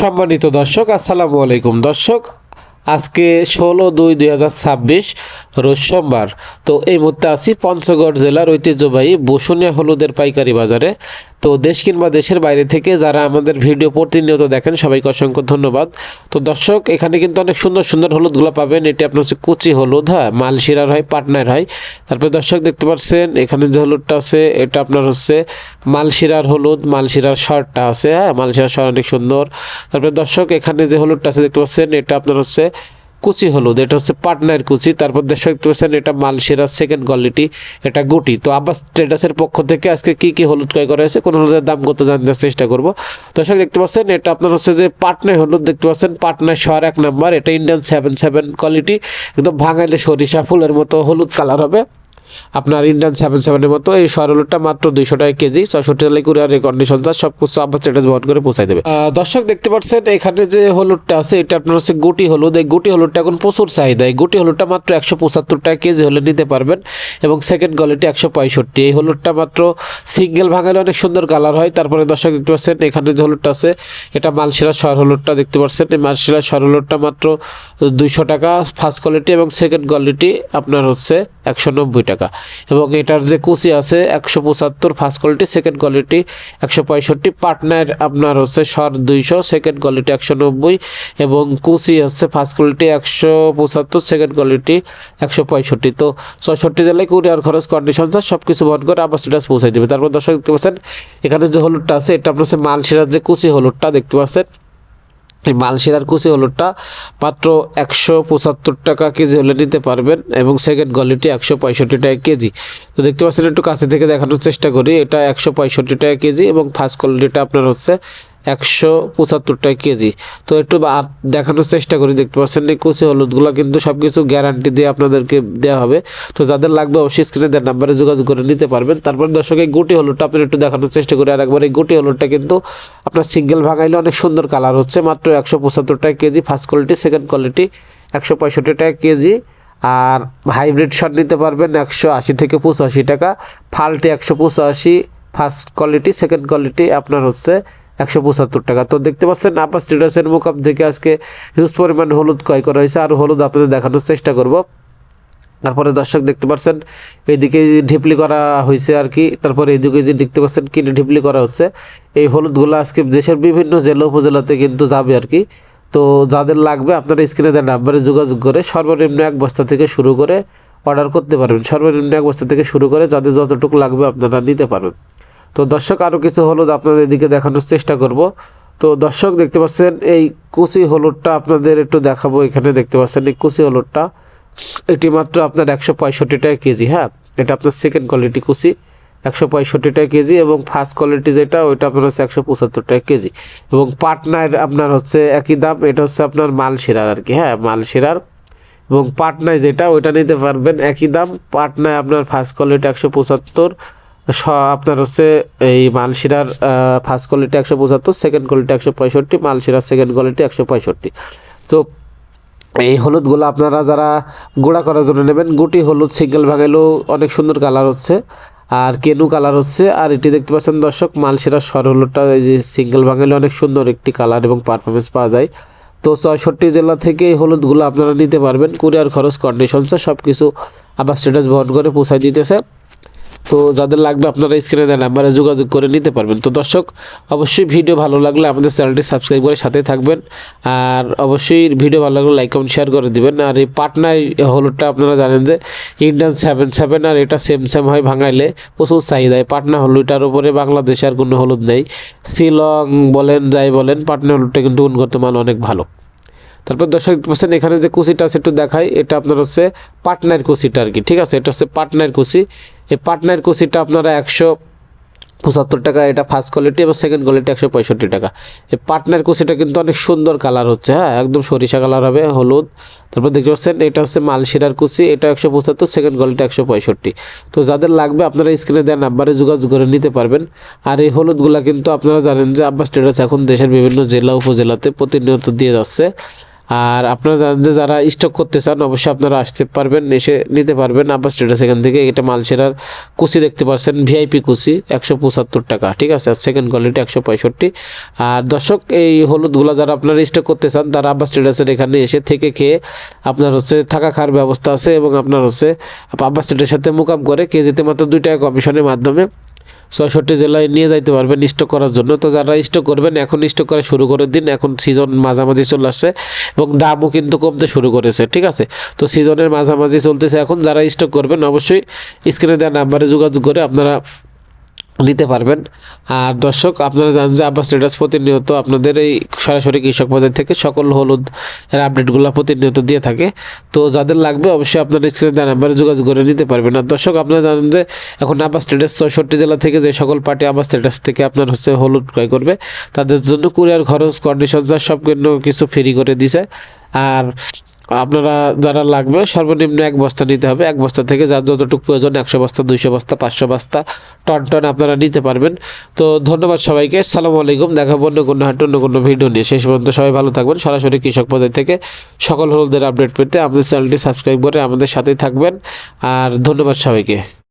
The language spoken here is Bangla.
সম্মানিত দর্শক, আসসালামু আলাইকুম। দর্শক, আজকে ষোলো দুই দুই হাজার ছাব্বিশ রোজ সোমবার। তো এই মুহূর্তে আছি পঞ্চগড় জেলার ঐতিহ্যবাহী বসুনিয়া হলুদের পাইকারি বাজারে। তো দেশ কিংবা দেশের বাইরে থেকে যারা আমাদের ভিডিও প্রতিনিয়ত দেখেন, সবাইকে অসংখ্য ধন্যবাদ। তো দর্শক, এখানে কিন্তু অনেক সুন্দর সুন্দর হলুদগুলো পাবেন। এটি আপনার হচ্ছে কুচি হলুদ হ্যাঁ মালশিরার হয়, পাটনার হয়। তারপরে দর্শক দেখতে পাচ্ছেন, এখানে যে হলুদটা আছে, এটা আপনার হচ্ছে মালশিরার হলুদ, মালশিরার শর্টটা আছে হ্যাঁ মালশিরার শর্ট অনেক সুন্দর। তারপরে দর্শক, এখানে যে হলুদটা আছে, দেখতে পাচ্ছেন, এটা আপনার হচ্ছে কুচি হলুদ এটা হচ্ছে পাটনার কুচি, তারপর দেশ দেখতে পাচ্ছেন এটা মালসেরা সেকেন্ড কোয়ালিটি এটা গুটি। তো আব্বাস ট্রেডার্সের পক্ষ থেকে আজকে কি কি হলুদ ক্রয় করা হয়েছে, কোন হলুদের দাম কত জানার চেষ্টা করব। দর্শক, দেখতে পাচ্ছেন, এটা আপনার হচ্ছে যে পাটনায় হলুদ, দেখতে পাচ্ছেন, পাটনায় শহর এক নাম্বার এটা ইন্ডিয়ান সেভেন সেভেন কোয়ালিটি একদম ভাঙাইলে সরিষা ফুলের মতো হলুদ কালার হবে। আপনার ইন্ডিয়ান সেভেন সেভেনের মতো এই সরলটা মাত্র দুইশো টাকা কেজি, ছয়ষট্টি টাকা কুরিয়ার কন্ডিশন চার্জ সব কিছু আবার স্ট্যাটাস বহন করে পৌঁছাই দেবে। দর্শক দেখতে পাচ্ছেন, এখানে যে হলুদটা আছে, এটা আপনার হচ্ছে গুটি হলুদ। এই গুটি হলুদটা এখন প্রচুর চাহিদা। এই গুটি হলুদটা মাত্র একশো পঁচাত্তর টাকা কেজি হলে নিতে পারবেন এবং সেকেন্ড কোয়ালিটি একশো পঁয়ষট্টি। এই হলুদটা মাত্র সিঙ্গেল ভাঙালে অনেক সুন্দর কালার হয়। তারপরে দর্শক দেখতে পাচ্ছেন, এখানে যে হলুদটা আছে, এটা মালশিরা শহর হলুদটা দেখতে পাচ্ছেন। এই মালশিরা শহর হলুদটা মাত্র দুইশো টাকা ফার্স্ট কোয়ালিটি এবং সেকেন্ড কোয়ালিটি আপনার হচ্ছে একশো নব্বই টাকা। এবং এটার যে কুচি আছে, একশো পঁচাত্তর ফার্স্ট কোয়ালিটি সেকেন্ড কোয়ালিটি একশো পঁয়ষট্টি পার্টনার আপনার হচ্ছে সর দুইশো সেকেন্ড কোয়ালিটি একশো নব্বই, এবং কুচি হচ্ছে ফার্স্ট কোয়ালিটি একশো পঁচাত্তর সেকেন্ড কোয়ালিটি একশো পঁয়ষট্টি। তো ছয়ষট্টি জেলায় কুরিয়ার খরচ কন্ডিশন সব কিছু বহন করে আবার স্ট্যাটাস পৌঁছাই দেবে। তারপর দর্শক দেখতে পাচ্ছেন, এখানে যে হলুদটা আছে, এটা আপনার হচ্ছে মালশিরার যে কুচি হলুদটা, দেখতে পাচ্ছেন এই মালশিরার কুচি হলুদটা মাত্র একশো পঁচাত্তর টাকা কেজি হলে নিতে পারবেন এবং সেকেন্ড কোয়ালিটি একশো পঁয়ষট্টি টাকা কেজি। তো দেখতে পাচ্ছেন, একটু কাছে থেকে দেখানোর চেষ্টা করি। এটা একশো পঁয়ষট্টি টাকা কেজি এবং ফার্স্ট কোয়ালিটিটা আপনার হচ্ছে একশো পঁচাত্তর টাকা কেজি। তো একটু দেখানোর চেষ্টা করি, দেখতে পাচ্ছেন এই কুচি হলুদগুলো কিন্তু সব কিছু গ্যারান্টি দিয়ে আপনাদেরকে দেওয়া হবে। তো যাদের লাগবে অবশ্যই স্ক্রিনে দেওয়ার নাম্বারে যোগাযোগ করে নিতে পারবেন। তারপর দর্শক, এই গুটি হলুদটা আপনি একটু দেখানোর চেষ্টা করি। আর একবার এই গুটি হলুদটা কিন্তু আপনার সিঙ্গেল ভাঙাইলে অনেক সুন্দর কালার হচ্ছে। মাত্র একশো পঁচাত্তর টাকা KG first quality second quality একশো পঁয়ষট্টি টাকা কেজি। আর হাইব্রিড শট নিতে পারবেন একশো আশি থেকে পঁচাশি টাকা। ফাল্টি একশো পঁচাশি ফার্স্ট কোয়ালিটি সেকেন্ড কোয়ালিটি আপনার হচ্ছে একশো পঁচাত্তর টাকা। তো দেখতে পাচ্ছেন আপা স্টেটাসের মোকাম থেকে আজকে হিউজ পরিমাণ হলুদ ক্রয় করা হয়েছে। আর হলুদ আপনাদের দেখানোর চেষ্টা করব। তারপরে দর্শক দেখতে পাচ্ছেন, এইদিকে ঢিপলি করা হয়েছে আর কি, তারপরে এইদিকে যে দেখতে পাচ্ছেন কিনে ঢিপলি করা হচ্ছে, এই হলুদগুলো আজকে দেশের বিভিন্ন জেলা উপজেলাতে কিন্তু যাবে আর কি। তো যাদের লাগবে আপনারা স্ক্রিনে দেওয়া নাম্বারে যোগাযোগ করে সর্বনিম্ন এক বস্তা থেকে শুরু করে অর্ডার করতে পারবেন। সর্বনিম্ন এক বস্তা থেকে শুরু করে যাদের যতটুকু লাগবে আপনারা নিতে পারবেন। তো দর্শক আরও কিছু হলুদ আপনাদের এদিকে দেখানোর চেষ্টা করব। তো দর্শক, দেখতে পাচ্ছেন এই কুচি হলুদটা আপনাদের একটু দেখাবো। এখানে দেখতে পাচ্ছেন এই কুচি হলুদটা, এটি মাত্র আপনার একশো পঁয়ষট্টি টাকা কেজি হ্যাঁ? এটা আপনার সেকেন্ড কোয়ালিটি কুচি, একশো পঁয়ষট্টি টাকা কেজি এবং ফার্স্ট কোয়ালিটি যেটা, ওইটা আপনার হচ্ছে একশো পঁচাত্তর টাকা কেজি। এবং পাটনার আপনার হচ্ছে একই দাম, এটা হচ্ছে আপনার মালশিরার আর কি হ্যাঁ? মালশিরার। এবং পাটনায় যেটা, ওইটা নিতে পারবেন একই দাম। পাটনায় আপনার ফার্স্ট কোয়ালিটি একশো পঁচাত্তর আপনার হচ্ছে এই মালশিরার ফার্স্ট কোয়ালিটি একশো পঁচাত্তর সেকেন্ড কোয়ালিটি একশো পঁয়ষট্টি, মালশিরার সেকেন্ড কোয়ালিটি একশো পঁয়ষট্টি। তো এই হলুদগুলো আপনারা যারা গুঁড়া করার জন্য নেবেন, গুটি হলুদ, সিঙ্গেল ভাঙাইলেও অনেক সুন্দর কালার হচ্ছে। আর কেনু কালার হচ্ছে, আর এটি দেখতে পাচ্ছেন দর্শক মালসেরা সর হলুদটা, এই যে সিঙ্গেল ভাঙাইলে অনেক সুন্দর একটি কালার এবং পারফরমেন্স পাওয়া যায়। তো ছয়ষট্টি জেলা থেকে এই হলুদগুলো আপনারা নিতে পারবেন। কুরিয়ার খরচ কন্ডিশনসে সব কিছু আবার স্ট্যাটাস বহন করে পৌঁছায় দিতেছে। তো যাদের লাগবে আপনারা স্ক্রিনে দেওয়া নাম্বারে যোগাযোগ করে নিতে পারবেন। তো দর্শক, অবশ্যই ভিডিও ভালো লাগলে আমাদের চ্যানেলটি সাবস্ক্রাইব করে সাথে থাকবেন। আর অবশ্যই ভিডিও ভালো লাগলে লাইক কমেন্ট শেয়ার করে দিবেন। আর এই পাটনায় হলুদটা আপনারা জানেন যে ইন্ডিয়ান সেভেন সেভেন আর এটা সেম সেম হয় ভাঙাইলে প্রচুর চাহিদায় পাটনা হলুদটার উপরে বাংলাদেশে আর কোনো হলুদ নেই। শিলং বলেন, যাই বলেন, পাটনা হলুদটা কিন্তু উন্নত মান অনেক ভালো। তারপর দর্শক পাচ্ছেন এখানে যে কুচিটা আছে একটু দেখাই। এটা আপনার হচ্ছে পাটনার কুচিটা আর কি, ঠিক আছে? এটা হচ্ছে পাটনার কুচি। এই পাটনার কুচিটা আপনারা একশো পঁচাত্তর টাকা, এটা ফার্স্ট কোয়ালিটি এবং সেকেন্ড কোয়ালিটি একশো পঁয়ষট্টি টাকা। এই পাটনার কুচিটা কিন্তু অনেক সুন্দর কালার হচ্ছে হ্যাঁ একদম সরিষা কালার হবে, হলুদ। তারপর দেখতে পাচ্ছেন, এটা হচ্ছে মালশিরার কুচি এটা একশো পঁচাত্তর সেকেন্ড কোয়ালিটি একশো পঁয়ষট্টি। তো যাদের লাগবে আপনারা স্ক্রিনে দেওয়া নাম্বারে যোগাযোগ করে নিতে পারবেন। আর এই হলুদগুলা কিন্তু আপনারা জানেন যে আব্বাস স্টেটাস এখন দেশের বিভিন্ন জেলা, উপজেলাতে প্রতিনিয়ত দিয়ে যাচ্ছে। আর আপনারা যারা স্টক করতে চান, অবশ্যই আপনারা আসতে পারবেন, এসে নিতে পারবেন আব্বাস স্টেটাস এখান থেকে। এটা মালসেরার কুচি দেখতে পাচ্ছেন ভিআইপি কুচি, একশো পঁচাত্তর টাকা, ঠিক আছে? আর সেকেন্ড কোয়ালিটি একশো পঁয়ষট্টি। আর দর্শক, এই হলুদগুলো যারা আপনারা স্টক করতে চান, তারা আব্বাস স্টেটাসের এখানে এসে থেকে খেয়ে আপনার হচ্ছে থাকা খাওয়ার ব্যবস্থা আছে এবং আপনার হচ্ছে আব্বাস স্টেটের সাথে মোকাম করে, কেজিতে মাত্র দুই টাকা কমিশনের মাধ্যমে ছয়ষট্টি জেলায় নিয়ে যাইতে পারবেন স্টক করার জন্য। তো যারা স্টক করবেন, এখন স্টক করা শুরু করে দিন। এখন সিজন মাঝামাঝি চলে আসছে এবং দামও কিন্তু কমতে শুরু করেছে, ঠিক আছে? তো সিজনের মাঝামাঝি চলতেছে এখন। যারা স্টক করবেন, অবশ্যই স্ক্রিনে দেওয়া নাম্বারে যোগাযোগ করে আপনারা নিতে পারবেন। আর দর্শক, আপনারা জানেন যে আব্বাস স্ট্যাটাস প্রতিনিয়ত আপনাদের এই সরাসরি কৃষক বাজার থেকে সকল হলুদ এর আপডেটগুলো প্রতিনিয়ত দিয়ে থাকে। তো যাদের লাগবে অবশ্যই আপনারা স্ক্রিনে দেওয়া নাম্বারে যোগাযোগ করে নিতে পারবেন। আর দর্শক, আপনারা জানেন যে এখন আব্বাস স্ট্যাটাস ছয়ষট্টি জেলা থেকে যে সকল পার্টি আব্বাস স্ট্যাটাস থেকে আপনার হচ্ছে হলুদ ক্রয় করবে, তাদের জন্য কুরিয়ার খরচ কন্ডিশন যা সব কিছু ফ্রি করে দিছে। আর আপনারা যারা লাগবে, সর্বনিম্ন এক বস্তা নিতে হবে। এক বস্তা থেকে যার যতটুকু প্রয়োজন, একশো বস্তা, দুইশো বস্তা, পাঁচশো বস্তা, টন টন আপনারা নিতে পারবেন। তো ধন্যবাদ সবাইকে। সালামু আলাইকুম। দেখা অন্য কোনো হাট, অন্য কোনো ভিডিও নিয়ে। শেষ পর্যন্ত সবাই ভালো থাকবেন। সরাসরি কৃষক পদের থেকে সকল হলদের আপডেট পেতে আমাদের চ্যানেলটি সাবস্ক্রাইব করে আমাদের সাথেই থাকবেন। আর ধন্যবাদ সবাইকে।